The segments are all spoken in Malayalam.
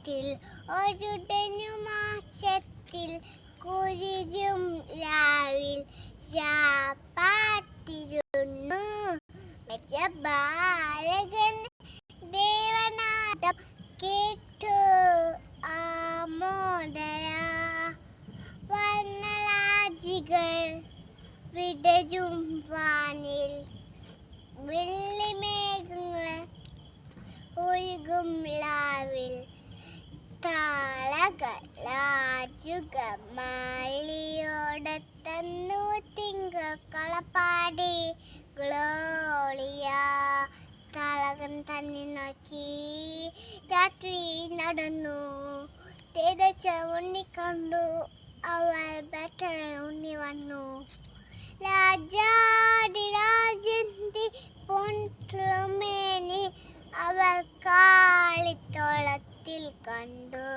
ഗ്രാമത്തിൽ ഒരുടനു മാസത്തിൽ കുരിരും രാവിൽ രാപ്പാട്ടിരുന്നു. ബാലകൻ ദേവനാഥം കേട്ടു. ആമോദയ വർണരാജികൾ വിടരും വാനിൽ. വെള്ളിമേഘങ്ങൾ ഒഴുകും താളകളാജുക മാളിയോടെ തന്നു തിങ്ക കളപ്പാടി ഗ്ലോളിയ താളകൻ തന്നെ നോക്കി. രാത്രി നടന്നു. തേതച്ച ഉണ്ണി കണ്ടു. അവൾ ബെറ്ററെ ഉണ്ണി വന്നു. രാജാടി രാജന്തി പൊൻമേനി അവൾ കാളിത്തോളത്തിൽ കണ്ടു.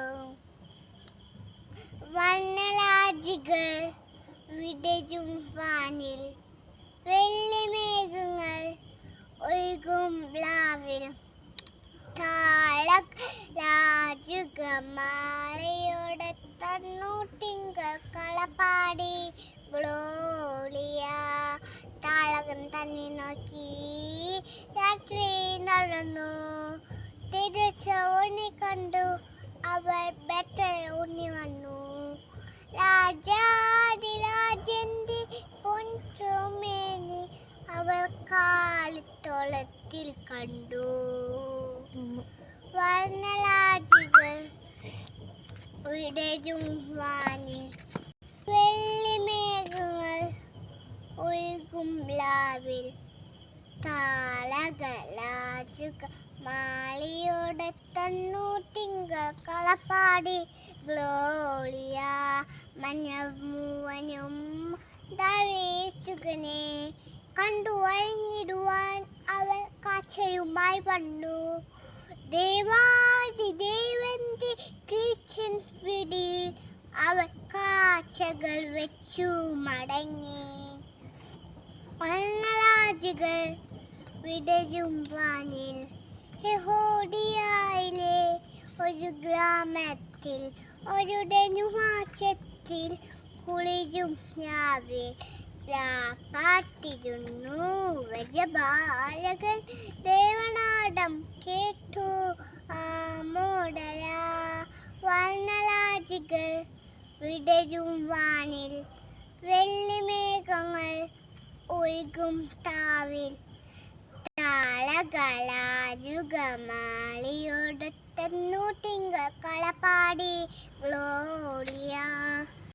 വർണരാജികൾ വിടരും വാനിൽ. വെള്ളിമേഘങ്ങൾ ഒഴുകും ലാവിൽ താള രാജുകമാലയോടെ തന്നൂട്ടിങ്കൾ കളപ്പാടി. ഗ്ലോളിയ താളകം തന്നെ നോക്കി. രാത്രി നടന്നു. തിരിച്ച ഊന്നി കണ്ടു. അവൾ ബെറ്റർ ഉണ്ണി വന്നു. രാജാടി രാജന്റെ പൊൻമേനി അവൾ കാലിത്തോളത്തിൽ കണ്ടു. വർണരാജികൾ വിടരും വാനിൽ വെള്ളിമേഘങ്ങൾ ഒഴുകും ലാവിൽ. താളകലാജുക മാളിയോടെ തന്നൂട്ടിങ്ക കളപ്പാടി. ഗ്ലോളിയ മഞ്ഞമൂവനും ദവേശുകനെ കണ്ടു അഴിഞ്ഞിടുവാൻ അവൾ കാച്ചയുമായി വന്നു. ദേവാദി ദേവന്റെ കിച്ചൻ പിടിയിൽ അവൾ കാച്ചകൾ വെച്ചു മടങ്ങി. പങ്ങളാജികൾ വിടരും വാനിൽ ഹെഹോഡിയായിലെ ഒരു ഗ്രാമത്തിൽ ഒരു ഡെനുമാച്ചത്തിൽ കുളിരും രാവിൽ. പാട്ടിരുന്നു വലിയ ബാലകൻ ദേവനാടം കേട്ടു ആമോടര വർണരാജികൾ വിടരും വാനിൽ. വെള്ളിമേഘങ്ങൾ ഒഴുകും താവിൽ. താളകലാജുകമാളിയോടെ തന്നൂട്ടിങ്ക കളപ്പാടി ഗ്ലോളിയ